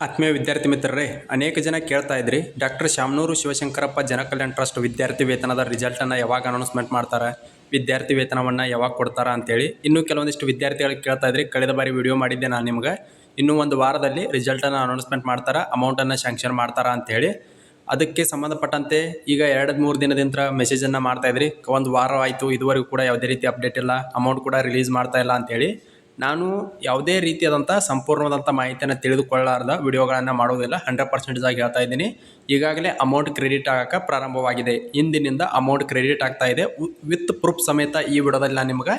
ಆತ್ಮೀಯ ವಿದ್ಯಾರ್ಥಿ ಮಿತ್ರರೇ, ಅನೇಕ ಜನ ಕೇಳ್ತಾ ಇದ್ರಿ, ಡಾಕ್ಟರ್ ಶಾಮನೂರು ಶಿವಶಂಕರಪ್ಪ ಜನಕಲ್ಯಾಣ ಟ್ರಸ್ಟ್ ವಿದ್ಯಾರ್ಥಿ ವೇತನದ ರಿಸಲ್ಟನ್ನು ಯಾವಾಗ ಅನೌನ್ಸ್ಮೆಂಟ್ ಮಾಡ್ತಾರೆ, ವಿದ್ಯಾರ್ಥಿ ವೇತನವನ್ನು ಯಾವಾಗ ಕೊಡ್ತಾರ ಅಂತೇಳಿ ಇನ್ನೂ ಕೆಲವೊಂದಿಷ್ಟು ವಿದ್ಯಾರ್ಥಿಗಳಿಗೆ ಕೇಳ್ತಾ ಇದ್ರಿ, ಕಳೆದ ಬಾರಿ ವಿಡಿಯೋ ಮಾಡಿದ್ದೆ ನಾನು ನಿಮ್ಗೆ, ಇನ್ನೂ ಒಂದು ವಾರದಲ್ಲಿ ರಿಸಲ್ಟನ್ನು ಅನೌನ್ಸ್ಮೆಂಟ್ ಮಾಡ್ತಾರೆ, ಅಮೌಂಟನ್ನು ಸ್ಯಾಂಕ್ಷನ್ ಮಾಡ್ತಾರಾ ಅಂತೇಳಿ, ಅದಕ್ಕೆ ಸಂಬಂಧಪಟ್ಟಂತೆ ಈಗ ಎರಡು ಮೂರು ದಿನದಿಂದ ಮೆಸೇಜನ್ನು ಮಾಡ್ತಾ ಇದ್ರಿ, ಒಂದು ವಾರ ಆಯಿತು, ಇದುವರೆಗೂ ಕೂಡ ಯಾವುದೇ ರೀತಿ ಅಪ್ಡೇಟ್ ಇಲ್ಲ, ಅಮೌಂಟ್ ಕೂಡ ರಿಲೀಸ್ ಮಾಡ್ತಾ ಇಲ್ಲ ಅಂತೇಳಿ ನಾನು ಯಾವುದೇ ರೀತಿಯಾದಂಥ ಸಂಪೂರ್ಣವಾದಂಥ ಮಾಹಿತಿಯನ್ನು ತಿಳಿದುಕೊಳ್ಳಾರ್ದ ವಿಡಿಯೋಗಳನ್ನು ಮಾಡೋದಿಲ್ಲ. ಹಂಡ್ರೆಡ್ ಪರ್ಸೆಂಟೇಜ್ ಆಗಿ ಹೇಳ್ತಾ ಇದ್ದೀನಿ. ಈಗಾಗಲೇ ಅಮೌಂಟ್ ಕ್ರೆಡಿಟ್ ಆಗೋಕ್ಕೆ ಪ್ರಾರಂಭವಾಗಿದೆ. ಇಂದಿನಿಂದ ಅಮೌಂಟ್ ಕ್ರೆಡಿಟ್ ಆಗ್ತಾ ಇದೆ. ವಿತ್ ಪ್ರೂಫ್ ಸಮೇತ ಈ ವಿಡಿಯೋದಲ್ಲಿ ನಾನು ನಿಮ್ಗೆ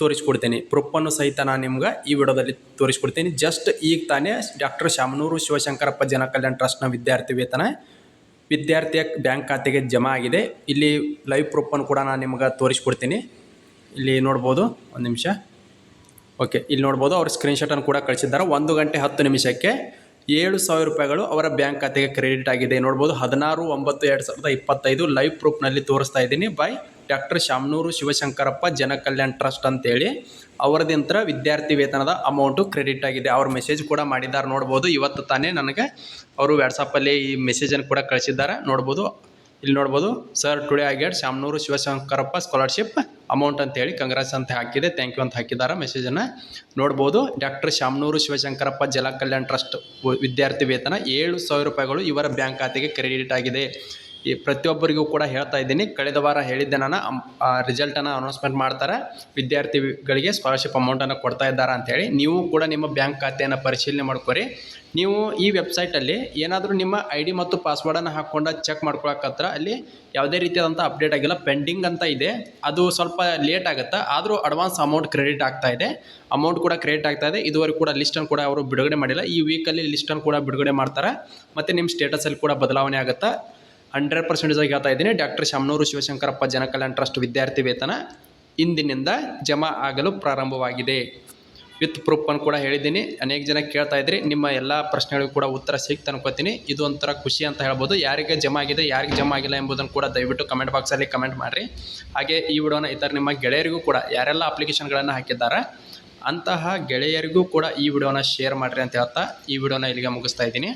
ತೋರಿಸ್ಕೊಡ್ತೀನಿ. ಪ್ರೂಫನ್ನು ಸಹಿತ ನಾನು ನಿಮ್ಗೆ ಈ ವಿಡಿಯೋದಲ್ಲಿ ತೋರಿಸ್ಕೊಡ್ತೀನಿ. ಜಸ್ಟ್ ಈಗ ತಾನೇ ಡಾಕ್ಟರ್ ಶಾಮನೂರು ಶಿವಶಂಕರಪ್ಪ ಜನಕಲ್ಯಾಣ ಟ್ರಸ್ಟ್ನ ವಿದ್ಯಾರ್ಥಿ ವೇತನ ವಿದ್ಯಾರ್ಥಿಯ ಬ್ಯಾಂಕ್ ಖಾತೆಗೆ ಜಮಾ ಆಗಿದೆ. ಇಲ್ಲಿ ಲೈವ್ ಪ್ರೂಫನ್ನು ಕೂಡ ನಾನು ನಿಮ್ಗೆ ತೋರಿಸ್ಕೊಡ್ತೀನಿ. ಇಲ್ಲಿ ನೋಡ್ಬೋದು. ಒಂದು ನಿಮಿಷ. ಓಕೆ, ಇಲ್ಲಿ ನೋಡ್ಬೋದು ಸ್ಕ್ರೀನ್ ಸ್ಕ್ರೀನ್ಶಾಟನ್ನು ಕೂಡ ಕಳಿಸಿದ್ದಾರೆ. ಒಂದು ಗಂಟೆ ಹತ್ತು ನಿಮಿಷಕ್ಕೆ ಏಳು ಸಾವಿರ ರೂಪಾಯಿಗಳು ಅವರ ಬ್ಯಾಂಕ್ ಖಾತೆಗೆ ಕ್ರೆಡಿಟ್ ಆಗಿದೆ. ನೋಡ್ಬೋದು ಹದಿನಾರು, ಒಂಬತ್ತು, ಎರಡು ಸಾವಿರದ ಇಪ್ಪತ್ತೈದು ಲೈವ್ ಪ್ರೂಫ್ನಲ್ಲಿ ತೋರಿಸ್ತಾ ಇದ್ದೀನಿ by doctor Shamanur Shivashankarappa Janakalyan trust ಅಂತೇಳಿ. ಅವರದಿಂತ್ರ ವಿದ್ಯಾರ್ಥಿ ವೇತನದ ಅಮೌಂಟು ಕ್ರೆಡಿಟ್ ಆಗಿದೆ. ಅವ್ರ ಮೆಸೇಜ್ ಕೂಡ ಮಾಡಿದ್ದಾರೆ. ನೋಡ್ಬೋದು ಇವತ್ತು ತಾನೇ ನನಗೆ ಅವರು ವ್ಯಾಟ್ಸಪ್ಪಲ್ಲಿ ಈ ಮೆಸೇಜನ್ನು ಕೂಡ ಕಳಿಸಿದ್ದಾರೆ. ನೋಡ್ಬೋದು ಇಲ್ಲಿ ನೋಡ್ಬೋದು ಸರ್ ಟುಡೇ ಆಗ್ಯಾಡ್ ಶಾಮನೂರು ಶಿವಶಂಕರಪ್ಪ ಸ್ಕಾಲರ್ಶಿಪ್ ಅಮೌಂಟ್ ಅಂತ ಹೇಳಿ ಕಾಂಗ್ರೆಸ್ ಅಂತ ಹಾಕಿದೆ ಥ್ಯಾಂಕ್ ಯು ಅಂತ ಹಾಕಿದ್ದಾರೆ ಮೆಸೇಜನ್ನು ನೋಡ್ಬೋದು ಡಾಕ್ಟರ್ ಶಾಮನೂರು ಶಿವಶಂಕರಪ್ಪ ಜಲ ಕಲ್ಯಾಣ ಟ್ರಸ್ಟ್ ವಿದ್ಯಾರ್ಥಿ ವೇತನ ಏಳು ಸಾವಿರ ರೂಪಾಯಿಗಳು ಇವರ ಬ್ಯಾಂಕ್ ಖಾತೆಗೆ ಕ್ರೆಡಿಟ್ ಆಗಿದೆ. ಈ ಪ್ರತಿಯೊಬ್ಬರಿಗೂ ಕೂಡ ಹೇಳ್ತಾ ಇದ್ದೀನಿ. ಕಳೆದ ವಾರ ಹೇಳಿದ್ದೆ ನಾನು ರಿಸಲ್ಟನ್ನು ಅನೌನ್ಸ್ಮೆಂಟ್ ಮಾಡ್ತಾರೆ. ವಿದ್ಯಾರ್ಥಿಗಳಿಗೆ ಸ್ಕಾಲರ್ಶಿಪ್ ಅಮೌಂಟನ್ನು ಕೊಡ್ತಾ ಇದ್ದಾರೆ ಅಂತೇಳಿ ನೀವು ಕೂಡ ನಿಮ್ಮ ಬ್ಯಾಂಕ್ ಖಾತೆಯನ್ನು ಪರಿಶೀಲನೆ ಮಾಡ್ಕೊರಿ. ನೀವು ಈ ವೆಬ್ಸೈಟಲ್ಲಿ ಏನಾದರೂ ನಿಮ್ಮ ಐ ಡಿ ಮತ್ತು ಪಾಸ್ವರ್ಡನ್ನು ಹಾಕ್ಕೊಂಡು ಚೆಕ್ ಮಾಡ್ಕೊಳಕತ್ರ ಅಲ್ಲಿ ಯಾವುದೇ ರೀತಿಯಾದಂಥ ಅಪ್ಡೇಟ್ ಆಗಿಲ್ಲ ಪೆಂಡಿಂಗ್ ಅಂತ ಇದೆ. ಅದು ಸ್ವಲ್ಪ ಲೇಟ್ ಆಗುತ್ತೆ. ಆದರೂ ಅಡ್ವಾನ್ಸ್ ಅಮೌಂಟ್ ಕ್ರೆಡಿಟ್ ಆಗ್ತಾ ಇದೆ. ಅಮೌಂಟ್ ಕೂಡ ಕ್ರೆಡಿಟ್ ಆಗ್ತಾ ಇದೆ. ಇದುವರೆಗೂ ಕೂಡ ಲಿಸ್ಟನ್ನು ಕೂಡ ಅವರು ಬಿಡುಗಡೆ ಮಾಡಿಲ್ಲ. ಈ ವೀಕಲ್ಲಿ ಲಿಸ್ಟನ್ನು ಕೂಡ ಬಿಡುಗಡೆ ಮಾಡ್ತಾರೆ. ಮತ್ತು ನಿಮ್ಮ ಸ್ಟೇಟಸಲ್ಲಿ ಕೂಡ ಬದಲಾವಣೆ ಆಗುತ್ತೆ. ಹಂಡ್ರೆಡ್ ಪರ್ಸೆಂಟೇಜ್ ಆಗಿ ಹೇಳ್ತಾ ಇದ್ದೀನಿ. ಡಾಕ್ಟರ್ ಶಾಮನೂರು ಶಿವಶಂಕರಪ್ಪ ಜನಕಲ್ಯಾಣ ಟ್ರಸ್ಟ್ ವಿದ್ಯಾರ್ಥಿ ವೇತನ ಇಂದಿನಿಂದ ಜಮಾ ಆಗಲು ಪ್ರಾರಂಭವಾಗಿದೆ. ವಿತ್ ಪ್ರೂಫ್ ಅನ್ನು ಕೂಡ ಹೇಳಿದ್ದೀನಿ. ಅನೇಕ ಜನ ಕೇಳ್ತಾ ಇದ್ರಿ. ನಿಮ್ಮ ಎಲ್ಲ ಪ್ರಶ್ನೆಗಳಿಗೂ ಕೂಡ ಉತ್ತರ ಸಿಕ್ತು ಅನ್ಕೋತೀನಿ. ಇದು ಒಂಥರ ಖುಷಿ ಅಂತ ಹೇಳ್ಬೋದು. ಯಾರಿಗೆ ಜಮಾ ಆಗಿದೆ, ಯಾರಿಗೆ ಜಮಾ ಆಗಿಲ್ಲ ಎಂಬುದನ್ನು ಕೂಡ ದಯವಿಟ್ಟು ಕಮೆಂಟ್ ಬಾಕ್ಸಲ್ಲಿ ಕಮೆಂಟ್ ಮಾಡಿರಿ. ಹಾಗೆ ಈ ವಿಡಿಯೋನ ಇತರ ನಿಮ್ಮ ಗೆಳೆಯರಿಗೂ ಕೂಡ, ಯಾರೆಲ್ಲ ಅಪ್ಲಿಕೇಶನ್ಗಳನ್ನು ಹಾಕಿದ್ದಾರೆ, ಅಂತಹ ಗೆಳೆಯರಿಗೂ ಕೂಡ ಈ ವಿಡಿಯೋನ ಶೇರ್ ಮಾಡಿರಿ ಅಂತ ಹೇಳ್ತಾ ಈ ವಿಡಿಯೋನ ಇಲ್ಲಿಗೆ ಮುಗಿಸ್ತಾ ಇದ್ದೀನಿ.